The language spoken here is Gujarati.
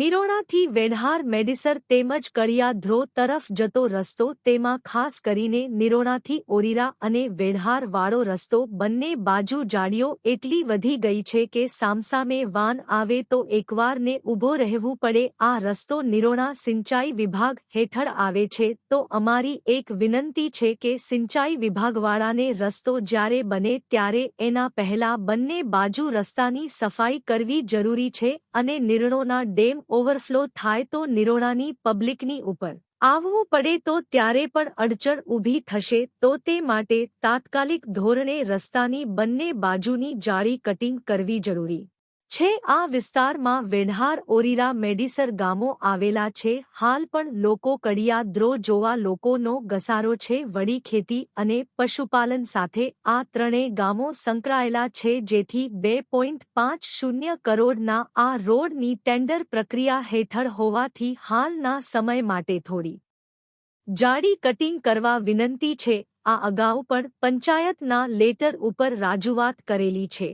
નિરોણાથી વેઢાર મેડિસર તેમજ કડિયાધ્રો તરફ જતો રસ્તો તેમાં ખાસ કરીને નિરોણાથી ઓરીરા અને વેઢહાર વાળો રસ્તો બંને બાજુ જાડીઓ એટલી વધી ગઈ છે કે સામસામે વાન આવે તો એકવારને ઊભો રહેવું પડે. આ રસ્તો નિરોણા સિંચાઈ વિભાગ હેઠળ આવે છે. તો અમારી એક વિનંતી છે કે સિંચાઈ વિભાગવાળાને રસ્તો જ્યારે બને ત્યારે એના પહેલા બંને બાજુ રસ્તાની સફાઈ કરવી જરૂરી છે અને નિર્ણોના ડેમ ઓવરફ્લો થાય તો નિરોણાની પબ્લિકની ઉપર. આવવું પડે તો ત્યારે પણ અડચણ ઊભી થશે તો તે માટે તાત્કાલિક ધોરણે રસ્તાની બંને બાજુની જાળી કટિંગ કરવી જરૂરી. છે, આ વિસ્તારમાં વેઢાર ઓરીરા મેડિસર ગામો આવેલા છે, હાલ પણ લોકો કડિયાદ્રો જોવા લોકોનો ઘસારો છે, વડી ખેતી અને પશુપાલન સાથે આ ત્રણેય ગામો સંકળાયેલા છે, જેથી બે પોઈન્ટ પાંચ શૂન્ય કરોડના આ રોડની ટેન્ડર પ્રક્રિયા હેઠળ હોવાથી હાલના સમય માટે થોડી જાડી કટિંગ કરવા વિનંતી છે, આ અગાઉ પણ પંચાયતના લેટર ઉપર રાજૂઆત કરેલી છે.